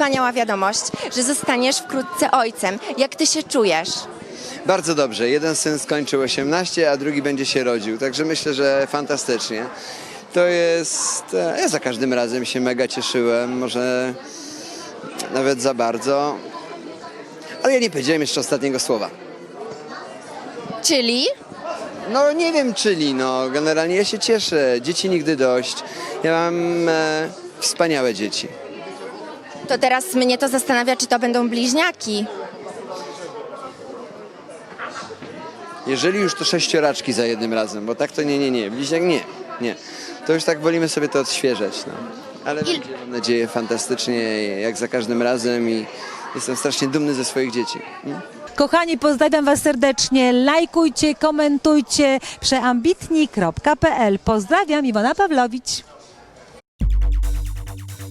wspaniała wiadomość, że zostaniesz wkrótce ojcem. Jak ty się czujesz? Bardzo dobrze. Jeden syn skończył 18, a drugi będzie się rodził. Także myślę, że fantastycznie. To jest. e, Ja za każdym razem się mega cieszyłem. Może nawet za bardzo. Ale ja nie powiedziałem jeszcze ostatniego słowa. Czyli? No nie wiem, czyli no. Generalnie ja się cieszę. Dzieci nigdy dość. Ja mam e, wspaniałe dzieci. To teraz mnie to zastanawia, czy to będą bliźniaki. Jeżeli już to sześcioraczki za jednym razem, bo tak to nie, nie, nie. Bliźniak nie, nie. To już tak wolimy sobie to odświeżać. No. Ale będzie, mam nadzieję, fantastycznie, jak za każdym razem i jestem strasznie dumny ze swoich dzieci. Mm. Kochani, pozdrawiam Was serdecznie. Lajkujcie, komentujcie przeambitni.pl. Pozdrawiam, Iwona Pawlowicz.